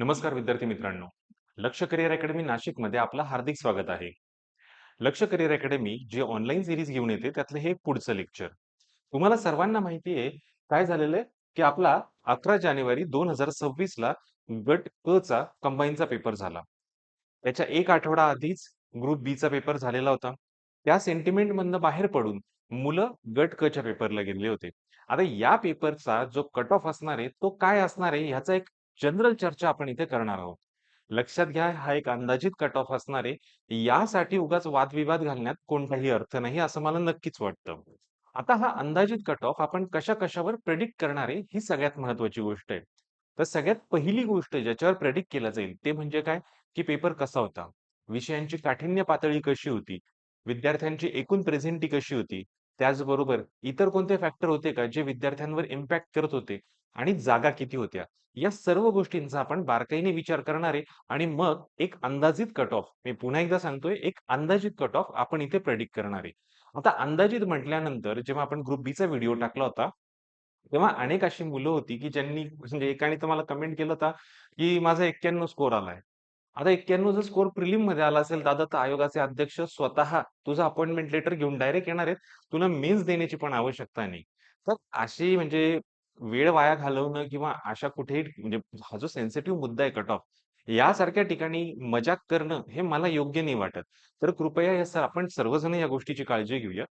नमस्कार विद्यार्थी मित्रांनो. लक्ष करिअर अकॅडमी नाशिकमध्ये आपलं हार्दिक स्वागत आहे. लक्ष करिअर अकॅडमी जे ऑनलाईन सिरीज घेऊन येते त्यातलं हे पुढचं लेक्चर. तुम्हाला सर्वांना माहिती आहे काय झालेलं आहे की आपला अकरा जानेवारी दोन हजार सव्वीस ला गट क चा कंबाईनचा पेपर झाला. त्याच्या एक आठवडा आधीच ग्रुप बी चा पेपर झालेला होता. त्या सेंटिमेंट मधनं बाहेर पडून मुलं गट क च्या पेपरला गेलेले होते. आता या पेपरचा जो कट ऑफ असणार आहे तो काय असणार आहे ह्याचा एक जनरल चर्चा आपण इथे करणार आहोत. लक्षात घ्या हा एक अंदाजित कट ऑफ असणार आहे. यासाठी उगाच वादविवाद घालण्यात कोणताही अर्थ नाही असं मला नक्कीच वाटतं. आता हा अंदाजित कट ऑफ आपण कशा कशावर प्रेडिक्ट करणारे ही सगळ्यात महत्वाची गोष्ट आहे. तर सगळ्यात पहिली गोष्ट ज्याच्यावर प्रेडिक्ट केलं जाईल ते म्हणजे काय? की पेपर कसा होता? विषयांची काठिण्य पातळी कशी होती? विद्यार्थ्यांची एकूण प्रेझेंटी कशी होती? त्याचबरोबर इतर कोणते फॅक्टर होते का जे विद्यार्थ्यांवर इम्पॅक्ट करत होते? आणि जागा किती होत्या? या सर्व गोष्टींचा आपण बारकाईने विचार करणारे आणि मग एक अंदाजित कट ऑफ मी पुन्हा एकदा सांगतोय एक अंदाजित कट ऑफ आपण इथे प्रेडिक्ट करणारे आता अंदाजित म्हटल्यानंतर जेव्हा आपण ग्रुप बीचा व्हिडिओ टाकला होता तेव्हा अनेक अशी मुलं होती की ज्यांनी म्हणजे एकाने तर मला कमेंट केलं होता की माझा एक्क्याण्णव स्कोर आलाय. आता एक्क्याण्णव जर स्कोर प्रिलिममध्ये आला असेल दादा तर आयोगाचे अध्यक्ष स्वतः तुझं अपॉइंटमेंट लेटर घेऊन डायरेक्ट येणार आहेत. तुला मेन्स देण्याची पण आवश्यकता नाही. तर अशी म्हणजे वेळ वाया घालवणं किंवा अशा कुठेही म्हणजे हा जो सेन्सिटिव्ह मुद्दा आहे कट ऑफ यासारख्या ठिकाणी मजाक करणं हे मला योग्य नाही वाटत. तर कृपया या सर आपण सर्वजण या गोष्टीची काळजी घेऊया.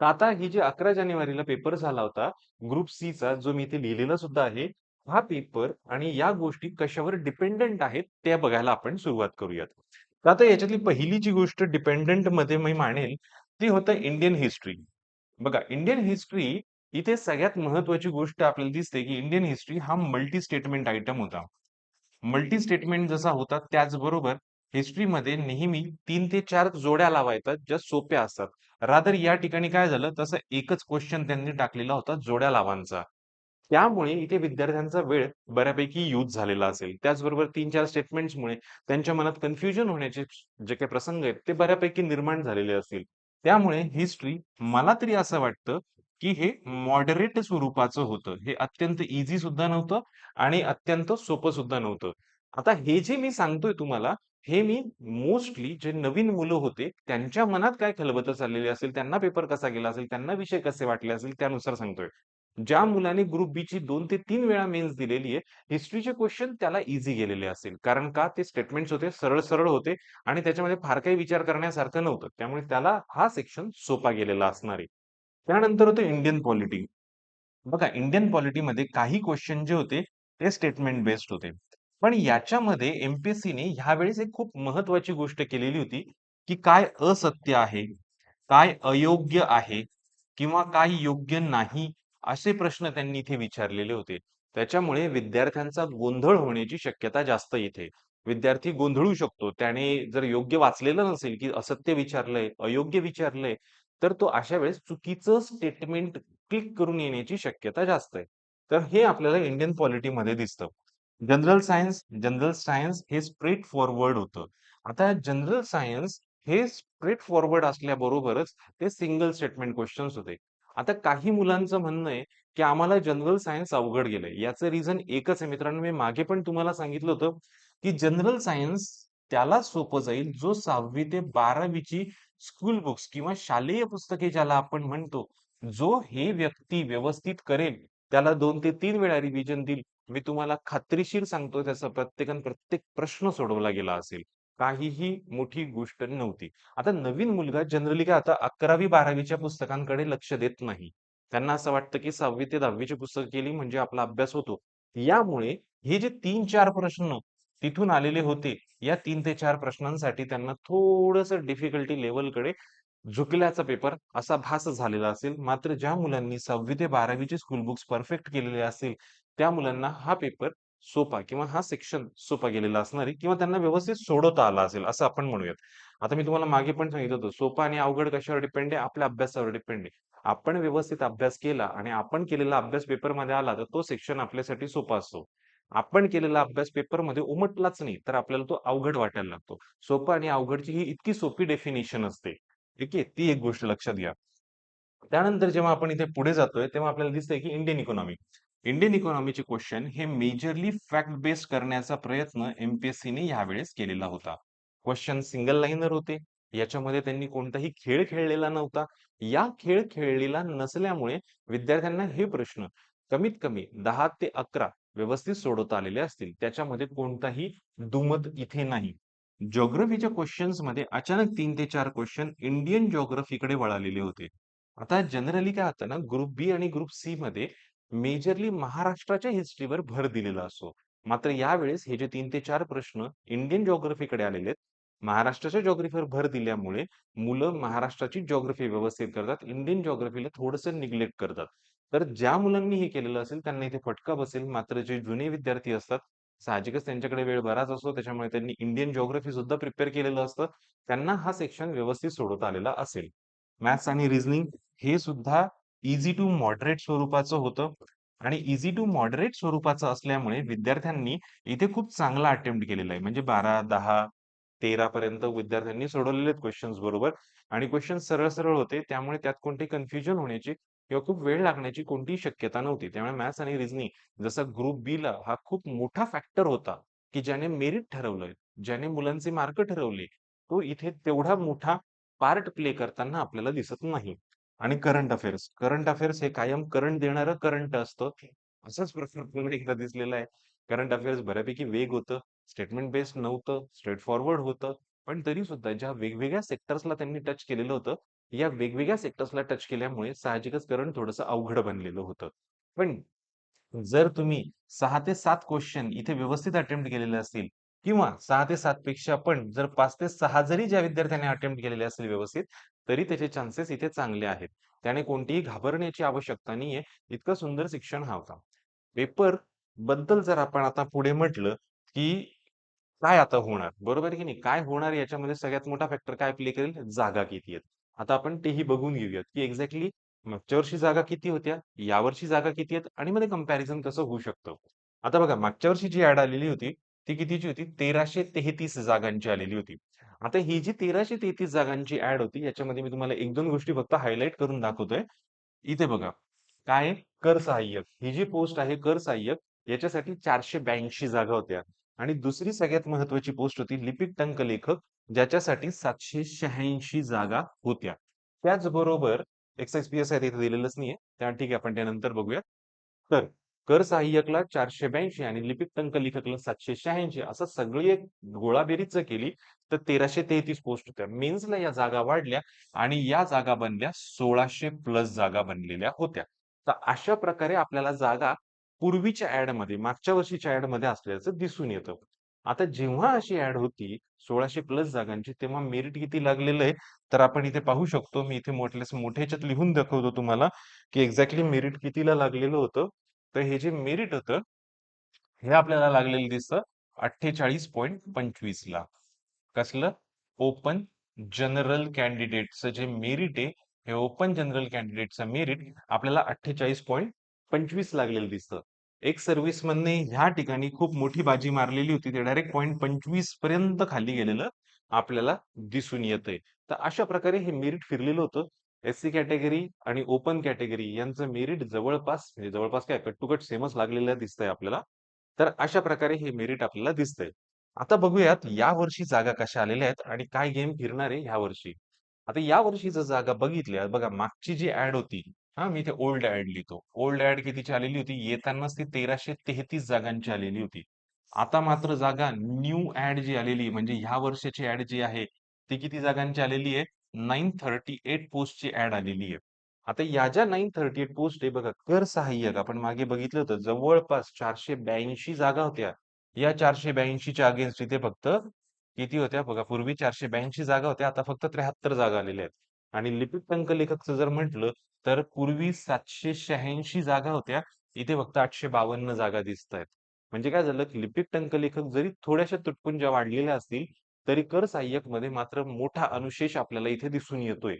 तर आता ही जी अकरा जानेवारीला पेपर झाला होता ग्रुप सी चा जो मी इथे लिहिलेला सुद्धा आहे हा पेपर आणि या गोष्टी कशावर डिपेंडंट आहेत त्या बघायला आपण सुरुवात करूयात. तर आता याच्यातली पहिली जी गोष्ट डिपेंडंटमध्ये मी मानेल ती होतं इंडियन हिस्ट्री बघा इंडियन हिस्ट्री इथे सगळ्यात महत्वाची गोष्ट आपल्याला दिसते की इंडियन हिस्ट्री हा मल्टी स्टेटमेंट आयटम होता. मल्टी स्टेटमेंट जसा होता त्याचबरोबर हिस्ट्रीमध्ये नेहमी तीन ते चार जोड्या लावायतात ज्या सोप्या असतात. रादर या ठिकाणी काय झालं तसं एकच क्वेश्चन त्यांनी टाकलेला होता जोड्या लावांचा. त्यामुळे इथे विद्यार्थ्यांचा वेळ बऱ्यापैकी यूज झालेला असेल. त्याचबरोबर तीन चार स्टेटमेंट्समुळे त्यांच्या मनात कन्फ्युजन होण्याचे जे काही प्रसंग आहेत ते बऱ्यापैकी निर्माण झालेले असतील. त्यामुळे हिस्ट्री मला तरी असं वाटतं की हे मॉडरेट स्वरूपाचं होतं. हे अत्यंत इझी सुद्धा नव्हतं आणि अत्यंत सोपं सुद्धा नव्हतं. आता हे जे मी सांगतोय तुम्हाला हे मी मोस्टली जे नवीन मुलं होते त्यांच्या मनात काय खलबतं चाललेली असेल त्यांना पेपर कसा गेला असेल त्यांना विषय कसे वाटले असेल त्यानुसार सांगतोय. ज्या मुलाने ग्रुप बी ची दोन ते तीन वेळा मेन्स दिलेली आहे हिस्ट्रीचे क्वेश्चन त्याला इझी गेलेले असेल. कारण का? ते स्टेटमेंट्स होते सरळ सरळ होते आणि त्याच्यामध्ये फार काही विचार करण्यासारखं नव्हतं. त्यामुळे त्याला हा सेक्शन सोपा गेलेला असणार आहे. त्यानंतर होतं इंडियन पॉलिटी बघा इंडियन पॉलिटीमध्ये काही क्वेश्चन जे होते ते स्टेटमेंट बेस्ड होते. पण याच्यामध्ये एमपीएससीने ह्यावेळेस एक खूप महत्वाची गोष्ट केलेली होती की काय असत्य आहे काय अयोग्य आहे किंवा काय योग्य नाही असे प्रश्न त्यांनी इथे विचारलेले होते. त्याच्यामुळे विद्यार्थ्यांचा गोंधळ होण्याची शक्यता जास्त इथे. विद्यार्थी गोंधळू शकतो. त्याने जर योग्य वाचलेलं नसेल की असत्य विचारलंय अयोग्य विचारलंय तर तो अशा वेळेस चुकीचं स्टेटमेंट क्लिक करून येण्याची शक्यता जास्त आहे. तर हे आपल्याला इंडियन पॉलिटीमध्ये दिसतं. जनरल सायन्स जनरल सायन्स हे स्ट्रेट फॉरवर्ड होतं. आता जनरल सायन्स हे स्ट्रेट फॉरवर्ड असल्याबरोबरच ते सिंगल स्टेटमेंट क्वेश्चन्स होते. आता काही मुलांचं म्हणणं आहे की आम्हाला जनरल सायन्स अवघड गेलंय. याचं रिझन एकच आहे मित्रांनो. मी मागे पण तुम्हाला सांगितलं होतं की जनरल सायन्स त्याला सोपं जाईल. जो सहावी ते बारावीची स्कूल बुक्स किंवा शालेय पुस्तके ज्याला आपण म्हणतो जो हे व्यक्ती व्यवस्थित करेल त्याला दोन ते तीन वेळा रिव्हिजन देईल. मी तुम्हाला खात्रीशीर सांगतो त्याचा प्रत्येकान प्रत्येक प्रश्न सोडवला गेला असेल. काहीही मोठी गोष्ट नव्हती. आता नवीन मुलगा जनरली काय आता अकरावी बारावीच्या पुस्तकांकडे लक्ष देत नाही. त्यांना असं वाटतं की सहावी ते दहावीची पुस्तक केली म्हणजे आपला अभ्यास होतो. यामुळे हे जे तीन चार प्रश्न तिथून आलेले होते. या तीन ते चार प्रश्नांसाठी त्यांना थोडस डिफिकल्टी लेवलकडे झुकल्याचा पेपर असा भास झालेला असेल. मात्र ज्या मुलांनी सहावी ते बारावीचे स्कूल बुक्स परफेक्ट केलेले असेल त्या मुलांना हा पेपर सोपा किंवा हा सेक्शन सोपा गेलेला असणार आहे किंवा त्यांना व्यवस्थित सोडवता आला असेल असं आपण म्हणूयात. आता मी तुम्हाला मागे पण सांगितलं होतं सोपा आणि अवघड कशावर डिपेंड आहे? आपल्या अभ्यासावर डिपेंड आहे. आपण व्यवस्थित अभ्यास केला आणि आपण केलेला अभ्यास पेपरमध्ये आला तर तो सेक्शन आपल्यासाठी सोपा असतो. आपण केलेला अभ्यास पेपरमध्ये उमटलाच नाही तर आपल्याला तो अवघड वाटायला लागतो. सोपं आणि अवघडची ही इतकी सोपी डेफिनेशन असते. ठीक आहे? ती एक गोष्ट लक्षात घ्या. त्यानंतर जेव्हा आपण इथे पुढे जातोय तेव्हा आपल्याला दिसतंय की इंडियन इकॉनॉमी इंडियन इकॉनॉमीचे क्वेश्चन हे मेजरली फॅक्ट बेस्ड करण्याचा प्रयत्न एमपीएससीने यावेळेस केलेला होता. क्वेश्चन सिंगल लाईनर होते. याच्यामध्ये त्यांनी कोणताही खेळ खेळलेला नव्हता. या खेळ खेळलेला नसल्यामुळे विद्यार्थ्यांना हे प्रश्न कमीत कमी दहा ते अकरा व्यवस्थित सोडवता आलेले असतील. त्याच्यामध्ये कोणताही दुमत इथे नाही. ज्योग्रफीच्या क्वेश्चन्समध्ये अचानक तीन ते चार क्वेश्चन इंडियन ज्योग्राफीकडे वळालेले होते. आता जनरली काय होतं ना ग्रुप बी आणि ग्रुप सी मध्ये मेजरली महाराष्ट्राच्या हिस्ट्रीवर भर दिलेला असतो. मात्र यावेळेस हे जे तीन ते चार प्रश्न इंडियन ज्योग्राफीकडे आलेले आहेत महाराष्ट्राच्या ज्योग्राफीवर भर दिल्यामुळे मुलं महाराष्ट्राची ज्योग्राफी व्यवस्थित करतात इंडियन ज्योग्राफीला थोडंसं निग्लेक्ट करतात. तर ज्या मुलांनी हे केलेलं असेल त्यांना इथे फटका बसेल. मात्र जे जुने विद्यार्थी असतात साहजिकच त्यांच्याकडे वेळ बराच असतो. त्याच्यामुळे त्यांनी इंडियन ज्योग्राफी सुद्धा प्रिपेअर केलेलं असतं. त्यांना हा सेक्शन व्यवस्थित सोडवता आलेला असेल. मॅथ्स आणि रिझनिंग हे सुद्धा इझी टू मॉडरेट स्वरूपाचं होतं. आणि इझी टू मॉडरेट स्वरूपाचं असल्यामुळे विद्यार्थ्यांनी इथे खूप चांगला अटेम्प्ट केलेला आहे. म्हणजे बारा दहा तेरा पर्यंत विद्यार्थ्यांनी सोडवलेले आहेत क्वेश्चन्स बरोबर. आणि क्वेश्चन सरळ सरळ होते. त्यामुळे त्यात कोणती कन्फ्युजन होण्याची किंवा खूप वेळ लागण्याची कोणतीही शक्यता नव्हती. त्यामुळे मॅथ्स आणि रिझनिंग जसा ग्रुप बी ला हा खूप मोठा फॅक्टर होता की ज्याने मेरिट ठरवलंय ज्याने मुलांचे मार्क ठरवले तो इथे तेवढा मोठा पार्ट प्ले करताना आपल्याला दिसत नाही. आणि करंट अफेअर्स करंट अफेअर्स हे कायम करंट देणारं करंट असतं. असाच प्रश्न आपल्याला एकदा दिसलेला आहे. करंट अफेअर्स बऱ्यापैकी वेग होतं स्टेटमेंट बेस्ड नव्हतं स्ट्रेट फॉरवर्ड होतं पण तरी सुद्धा ज्या वेगवेगळ्या सेक्टर्सला त्यांनी टच केलेलं होतं या वेगवेगळ्या सेक्टर्सला टच केल्यामुळे साहजिकच करण थोडंसं अवघड बनलेलं होतं. पण जर तुम्ही सहा ते सात क्वेश्चन इथे व्यवस्थित अटेम्प्ट केलेले असतील किंवा सहा ते सात पेक्षा पण जर पाच ते सहा जरी ज्या विद्यार्थ्यांनी अटेम्प्ट केलेले असतील व्यवस्थित तरी त्याचे चान्सेस इथे चांगले आहेत. त्याने कोणतीही घाबरण्याची आवश्यकता नाहीये. इतकं सुंदर शिक्षण हा होता. पेपरबद्दल जर आपण आता पुढे म्हटलं की काय आता होणार? बरोबर की नाही? काय होणार याच्यामध्ये सगळ्यात मोठा फॅक्टर काय प्ले करेल? जागा किती आहेत आता आपण तेही बघून घेऊयात की एक्झॅक्टली मागच्या वर्षी जागा किती होत्या यावर्षी जागा किती आहेत आणि मध्ये कंपॅरिझन कसं होऊ शकतं. आता बघा मागच्या वर्षी जी ऍड आलेली होती ती कितीची होती? तेराशे तेहतीस जागांची आलेली होती. आता ही जी तेराशे तेहतीस जागांची ऍड होती याच्यामध्ये मी तुम्हाला एक दोन गोष्टी फक्त हायलाईट करून दाखवतोय. इथे बघा काय आहे? कर सहाय्यक. ही जी पोस्ट आहे कर सहाय्यक याच्यासाठी चारशे ब्याऐंशी जागा होत्या. आणि दुसरी सगळ्यात महत्वाची पोस्ट होती लिपिक टंक लेखक ज्याच्यासाठी सातशे शहाऐंशी जागा होत्या. त्याचबरोबर एक्साइज पी एस आय तिथे दिलेलंच नाहीये. त्या ठीक आहे आपण त्यानंतर बघूया तर कर सहाय्यकला चारशे ब्याऐंशी आणि लिपिक टंक लेखकला सातशे शहाऐंशी असं सगळी एक गोळाबेरीच केली तर तेराशे तेहतीस पोस्ट होत्या. मेन्सला या जागा वाढल्या आणि या जागा बनल्या सोळाशे प्लस जागा बनलेल्या होत्या. तर अशा प्रकारे आपल्याला जागा पूर्वीच्या ऍडमध्ये मागच्या वर्षीच्या ऍडमध्ये असल्याचं दिसून येतं. आता जेव्हा अशी ऍड होती सोळाशे प्लस जागांची तेव्हा मेरिट किती लागलेलं आहे तर आपण इथे पाहू शकतो. मी इथे मोठ्या ह्याच्यात लिहून दाखवतो तुम्हाला की एक्झॅक्टली मेरिट कितीला लागलेलं होतं. तर हे जे मेरिट होतं हे आपल्याला लागलेलं दिसतं अठ्ठेचाळीस पॉईंट पंचवीस ला कसलं? ओपन जनरल कॅन्डिडेटचं जे मेरिट आहे हे ओपन जनरल कॅन्डिडेटचं मेरिट आपल्याला अठ्ठेचाळीस पॉईंट पंचवीस लागलेलं दिसतं. एक सर्व्हिसमनने ह्या ठिकाणी खूप मोठी बाजी मारलेली होती. ते डायरेक्ट पॉईंट पंचवीसपर्यंत खाली गेलेलं आपल्याला दिसून येतंय. तर अशा प्रकारे हे मेरिट फिरलेलं होतं. एस सी कॅटेगरी आणि ओपन कॅटेगरी यांचं मेरिट जवळपास म्हणजे जवळपास काय कट टू कट सेमच लागलेलं दिसतंय आपल्याला. तर अशा प्रकारे हे मेरिट आपल्याला दिसतंय. आता बघूयात या वर्षी जागा कशा आलेल्या आहेत आणि काय गेम फिरणार आहे ह्या वर्षी. आता या वर्षी जर जागा बघितल्या बघा मागची जी ऍड होती हा मी इथे ओल्ड ऍड लिहितो. ओल्ड ऍड कितीची आलेली होती? येतानाच ती तेराशे तेहतीस जागांची आलेली होती. आता मात्र जागा न्यू ऍड जी आलेली म्हणजे ह्या वर्षाची ऍड जी आहे ती किती जागांची आलेली आहे? नाईन थर्टी एट पोस्टची ऍड आलेली आहे. आता या ज्या नाईन थर्टी एट पोस्ट आहे बघा कर सहाय्यक आपण मागे बघितलं होतं जवळपास चारशे ब्याऐंशी जागा होत्या. या चारशे ब्याऐंशीच्या अगेन्स्ट इथे फक्त किती होत्या? बघा पूर्वी चारशे ब्याऐंशी जागा होत्या आता फक्त त्र्याहत्तर जागा आलेल्या आहेत. आणि लिपिक टंक लेखकचं जर म्हटलं तर पूर्वी सातशे शहाऐंशी जागा होत्या. इथे फक्त आठशे बावन्न जागा दिसत आहेत म्हणजे काय झालं? की लिपिक टंक लेखक जरी थोड्याशा तुटपुंज्या वाढलेल्या असतील तरी कर सहाय्यकमध्ये मात्र मोठा अनुशेष आपल्याला इथे दिसून येतोय.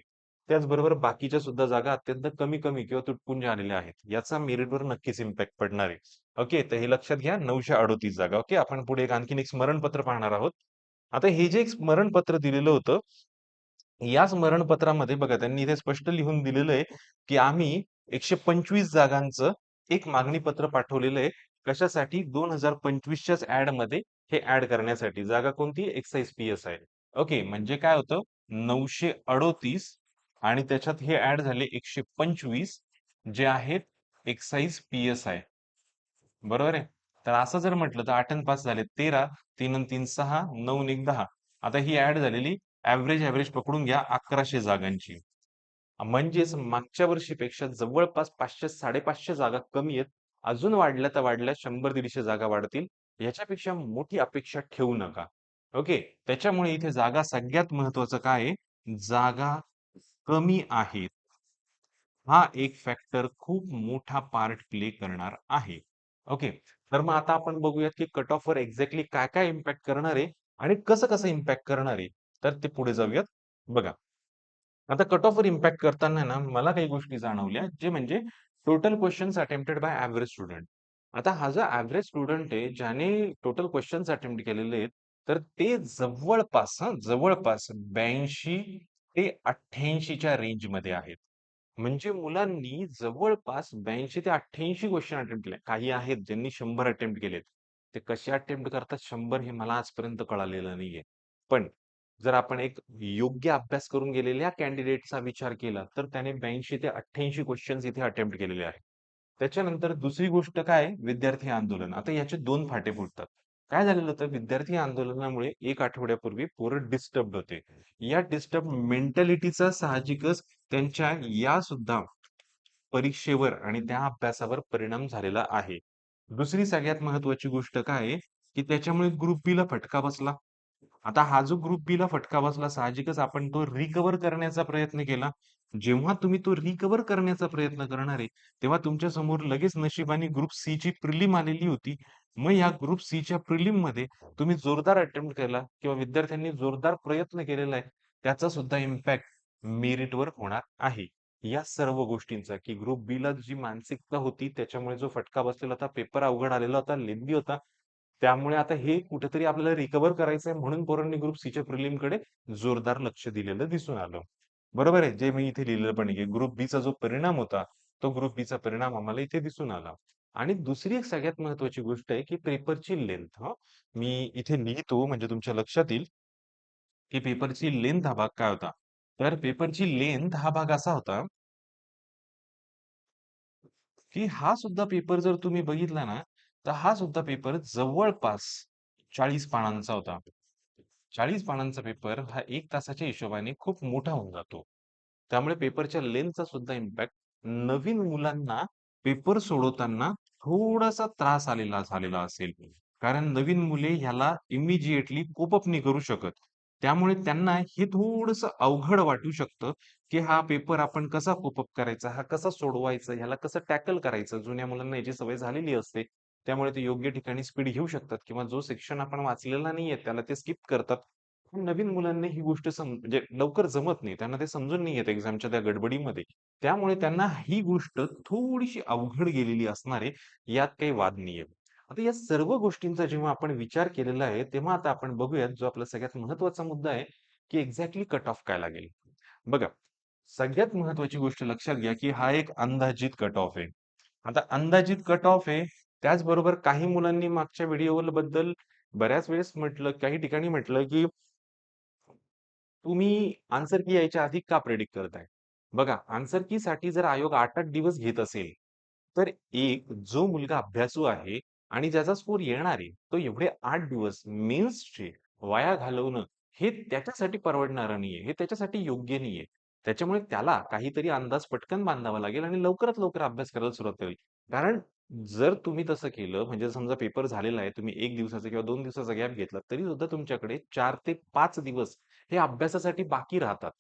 त्याचबरोबर बाकीच्या सुद्धा जागा अत्यंत कमी कमी किंवा तुटपुंज्या आलेल्या आहेत. याचा मेरिटवर नक्कीच इम्पॅक्ट पडणार आहे. ओके तर हे लक्षात घ्या. नऊशे अडोतीस जागा. ओके आपण पुढे एक आणखीन एक स्मरणपत्र पाहणार आहोत. आता हे जे एक स्मरणपत्र दिलेलं होतं या स्मरणपत्रामध्ये बघा त्यांनी इथे स्पष्ट लिहून दिलेलं आहे की आम्ही एकशे पंचवीस जागांचं एक मागणी पत्र पाठवलेलं आहे. कशासाठी? दोन हजार पंचवीसच्याच ऍडमध्ये हे ऍड करण्यासाठी. जागा कोणती? एक्साईज पी एस आहे. ओके म्हणजे काय होतं? नऊशे अडोतीस आणि त्याच्यात हे ऍड झाले एकशे पंचवीस जे आहेत एक्साईज पी एस आहे. बरोबर आहे? तर असं जर म्हटलं तर आठ आणि पाच झाले तेरा तीन आणि तीन सहा नऊ एक दहा. आता ही ऍड झालेली ऍव्हरेज ऍव्हरेज पकडून घ्या अकराशे जागांची. म्हणजेच मागच्या वर्षीपेक्षा जवळपास पाचशे साडेपाचशे जागा कमी आहेत. अजून वाढल्या तर वाढल्या शंभर दीडशे जागा वाढतील. याच्यापेक्षा मोठी अपेक्षा ठेवू नका. ओके? त्याच्यामुळे इथे जागा सगळ्यात महत्वाचं काय आहे? जागा कमी आहेत हा एक फॅक्टर खूप मोठा पार्ट प्ले करणार आहे. ओके? तर मग आता आपण बघूयात की कट ऑफ वर एक्झॅक्टली काय काय इम्पॅक्ट करणार आहे? आणि कसं कसं इम्पॅक्ट करणार आहे? तर ते पुढे जाऊयात. बघा. आता कट ऑफ वर इम्पॅक्ट करताना ना मला काही गोष्टी जाणवल्या जे म्हणजे total questions attempted by average student आता हा जो ऍव्हरेज स्टुडंट आहे ज्याने टोटल क्वेश्चन्स अटेम्प्ट केलेले आहेत तर ते जवळपास जवळपास ब्याऐंशी ते अठ्ठ्याऐंशीच्या रेंजमध्ये आहेत. म्हणजे मुलांनी जवळपास ब्याऐंशी ते अठ्ठ्याऐंशी क्वेश्चन अटेम्प्ट केले. काही आहेत ज्यांनी शंभर अटेम्प्ट केलेत. ते कसे अटेम्प्ट करतात? शंभर हे मला आजपर्यंत कळालेलं नाहीये. पण जर आपण एक योग्य अभ्यास करून गेलेल्या कॅन्डिडेटचा विचार केला तर त्याने ब्याऐंशी ते अठ्ठ्याऐंशी क्वेश्चन्स इथे अटेम्प्ट केलेले आहेत. त्याच्यानंतर दुसरी गोष्ट काय? विद्यार्थी आंदोलन. आता याचे दोन फाटे फुटतात. काय झालेलं होतं? विद्यार्थी आंदोलनामुळे एक आठवड्यापूर्वी पोरं डिस्टर्ब होते. या डिस्टर्ब मेंटॅलिटीचा साहजिकच त्यांच्या या सुद्धा परीक्षेवर आणि त्या अभ्यासावर परिणाम झालेला आहे. दुसरी सगळ्यात महत्वाची गोष्ट काय? आहे की त्याच्यामुळे ग्रुप बी ला फटका बसला. आता हा जो ग्रुप बी ला फटका बसला साहजिकच आपण तो रिकव्हर करण्याचा प्रयत्न केला. जेव्हा तुम्ही तो रिकव्हर करण्याचा प्रयत्न करणार आहे तेव्हा तुमच्यासमोर लगेच नशिबाने ग्रुप सी ची प्रिलिम आलेली होती. मग या ग्रुप सी च्या प्रिलिममध्ये तुम्ही जोरदार अटेम्प्ट केला किंवा विद्यार्थ्यांनी जोरदार प्रयत्न केलेला आहे त्याचा सुद्धा इम्पॅक्ट मेरिटवर होणार आहे. या सर्व गोष्टींचा की ग्रुप बी ला जी मानसिकता होती त्याच्यामुळे जो फटका बसलेला होता पेपर अवघड आलेला होता लेंदी होता त्यामुळे आता हे कुठेतरी आपल्याला रिकव्हर आहे म्हणून पोरांनी ग्रुप सीच्या प्रिलिमकडे जोरदार लक्ष दिलेलं दिसून आलं. बरोबर आहे? जे मी इथे लिहिलेलं पण की ग्रुप बीचा जो परिणाम होता तो ग्रुप बीचा परिणाम आम्हाला इथे दिसून आला. आणि दुसरी एक सगळ्यात महत्वाची गोष्ट आहे की पेपरची लेंथ मी इथे लिहितो म्हणजे तुमच्या लक्षात येईल की पेपरची लेंथ हा भाग काय होता? तर पेपरची लेंथ हा भाग असा होता की हा सुद्धा पेपर जर तुम्ही बघितला ना तर हा सुद्धा पेपर जवळपास चाळीस पानांचा होता. चाळीस पानांचा पेपर हा एक तासाच्या हिशोबाने खूप मोठा होऊन जातो. त्यामुळे पेपरच्या लेंथचा सुद्धा इम्पॅक्ट नवीन मुलांना पेपर सोडवताना थोडासा त्रास आलेला झालेला असेल. कारण नवीन मुले ह्याला इमिजिएटली कोपअप नाही करू शकत. त्यामुळे त्यांना हे थोडस अवघड वाटू शकतं की हा पेपर आपण कसा कोपअप करायचा हा कसा सोडवायचा ह्याला कसं टॅकल करायचं? जुन्या मुलांना याची सवय झालेली असते. त्यामुळे ते योग्य ठिकाणी स्पीड घेऊ शकतात किंवा जो सेक्शन आपण वाचलेला नाहीये त्याला ते स्किप करतात. नवीन मुलांना ही गोष्ट सम म्हणजे लवकर जमत नाही. त्यांना ते समजून नाही येत एक्झामच्या त्या गडबडीमध्ये. त्यामुळे त्यांना ही गोष्ट थोडीशी अवघड गेलेली असणार आहे यात काही वाद नाहीये. आता या सर्व गोष्टींचा जेव्हा आपण विचार केलेला आहे तेव्हा आता आपण बघूयात जो आपला सगळ्यात महत्त्वाचा मुद्दा आहे की एक्झॅक्टली कट ऑफ काय लागेल. बघा सगळ्यात महत्वाची गोष्ट लक्षात घ्या की हा एक अंदाजित कट ऑफ आहे. आता अंदाजित कट ऑफ आहे त्याचबरोबर काही मुलांनी मागच्या व्हिडिओ बद्दल बऱ्याच वेळेस म्हटलं काही ठिकाणी म्हटलं की तुम्ही आन्सर की यायच्या आधी का प्रेडिक्ट करताय? बघा आन्सर की साठी जर आयोग आठ आठ दिवस घेत असेल तर एक जो मुलगा अभ्यासू आहे आणि ज्याचा स्कोर येणार आहे तो एवढे आठ दिवस मेन्सचे वाया घालवणं हे त्याच्यासाठी परवडणारं नाहीये हे त्याच्यासाठी योग्य नाहीये. त्याच्यामुळे त्याला काहीतरी अंदाज पटकन बांधावा लागेल आणि लवकरात लवकर अभ्यास करायला सुरुवात करेल. कारण जर तुम्ही तसं केलं म्हणजे समजा पेपर झालेला आहे तुम्ही एक दिवसाचा किंवा दोन दिवसाचा गॅप घेतला तरी सुद्धा तुमच्याकडे चार ते पाच दिवस हे अभ्यासासाठी बाकी राहतात.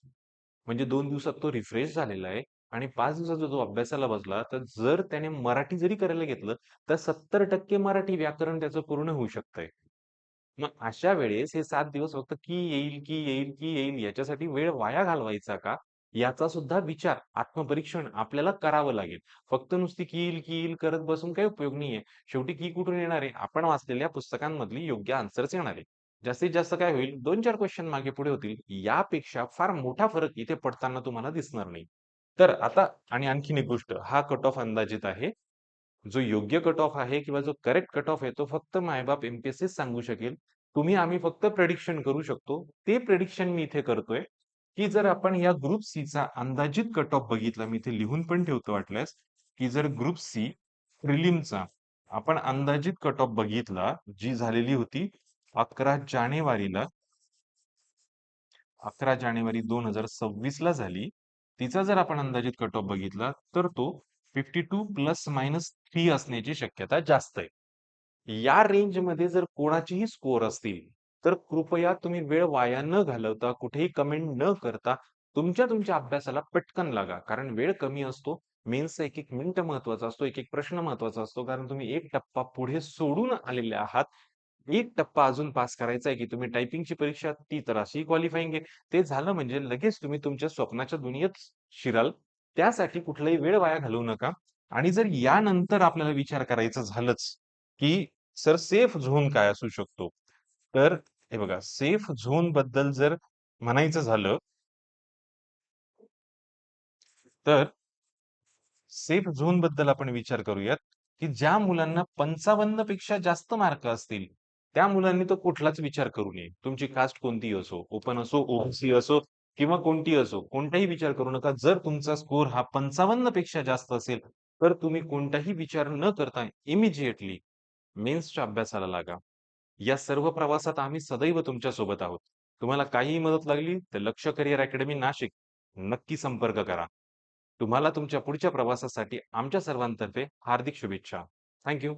म्हणजे दोन दिवसात तो रिफ्रेश झालेला आहे आणि पाच दिवसाचा जो अभ्यासाला बसला तर जर त्याने मराठी जरी करायला घेतलं तर सत्तर टक्के मराठी व्याकरण त्याचं पूर्ण होऊ शकतंय. मग अशा वेळेस हे सात दिवस फक्त की येईल की येईल की येईल याच्यासाठी वेळ वाया घालवायचा का? याचा सुद्धा विचार आत्मपरीक्षण आपल्याला करावं लागेल. फक्त नुसती कील कील करत बसून काही उपयोग नाहीये. शेवटी की कुठून येणार आहे? आपण वाचलेल्या पुस्तकांमधली योग्य आन्सर्स येणार आहे जास्तीत जास्त काय होईल? दोन चार क्वेश्चन मागे पुढे होतील. यापेक्षा फार मोठा फरक इथे पडताना तुम्हाला दिसणार नाही. तर आता आणि आणखीन एक गोष्ट. हा कट ऑफ अंदाजित आहे. जो योग्य कट ऑफ आहे किंवा जो करेक्ट कट ऑफ आहे तो फक्त मायबाप एमपीएससी सांगू शकेल. तुम्ही आम्ही फक्त प्रेडिक्शन करू शकतो. ते प्रेडिक्शन मी इथे करतोय, की जर आपण या ग्रुप सीचा अंदाजित कट ऑफ बघितला, मी इथे लिहून पण ठेवतो वाटल्यास, की जर ग्रुप सी प्रिलिमचा आपण अंदाजित कट ऑफ बघितला, जी झालेली होती 11 जानेवारीला 11 जानेवारी 2026 ला झाली. तिचा जर आपण अंदाजित कट ऑफ बघितला, तर तो 52 प्लस मायनस थ्री असण्याची शक्यता जास्त आहे. या रेंजमध्ये जर कोणाचेही स्कोअर असतील, तर कृपया तुम्ही वेळ वाया न घालवता, कुठेही कमेंट न करता, तुमच्या तुमच्या अभ्यासाला पटकन लागा. कारण वेळ कमी असतो. मेन्सचा एक-एक मिनिट महत्त्वाचा असतो, एक-एक प्रश्न महत्त्वाचा असतो. कारण तुम्ही एक टप्पा पुढे सोडून आलेले आहात. एक टप्पा अजून पास करायचा आहे, की तुम्ही टायपिंगची परीक्षा ती तर अशी क्वालिफाईंग आहे. ते झालं म्हणजे लगेच तुम्ही तुमच्या स्वप्नाच्या दुनियेत शिराल. त्यासाठी कुठलाही वेळ वाया घालवू नका. आणि जर यानंतर आपल्याला विचार करायचा झालंच, की सर सेफ झोन काय असू शकतो? तर हे बघा सेफ झोनबद्दल जर म्हणायचं झालं तर सेफ झोनबद्दल आपण विचार करूयात, की ज्या मुलांना 55 पेक्षा जास्त मार्क असतील, त्या मुलांनी तो कुठलाच विचार करू नये. तुमची कास्ट कोणतीही असो, ओपन असो, ओबीसी असो किंवा कोणती असो, कोणताही विचार करू नका. जर तुमचा स्कोर हा 55 पेक्षा जास्त असेल, तर तुम्ही कोणताही विचार न करता इमिजिएटली मेन्सच्या अभ्यासाला लागा. या सर्व प्रवासात आम्ही सदैव तुमच्यासोबत आहोत. तुम्हाला काहीही मदत लागली, तर लक्ष करिअर अकॅडमी नाशिक नक्की संपर्क करा. तुम्हाला तुमच्या पुढच्या प्रवासासाठी आमच्या सर्वांतर्फे हार्दिक शुभेच्छा. Thank you.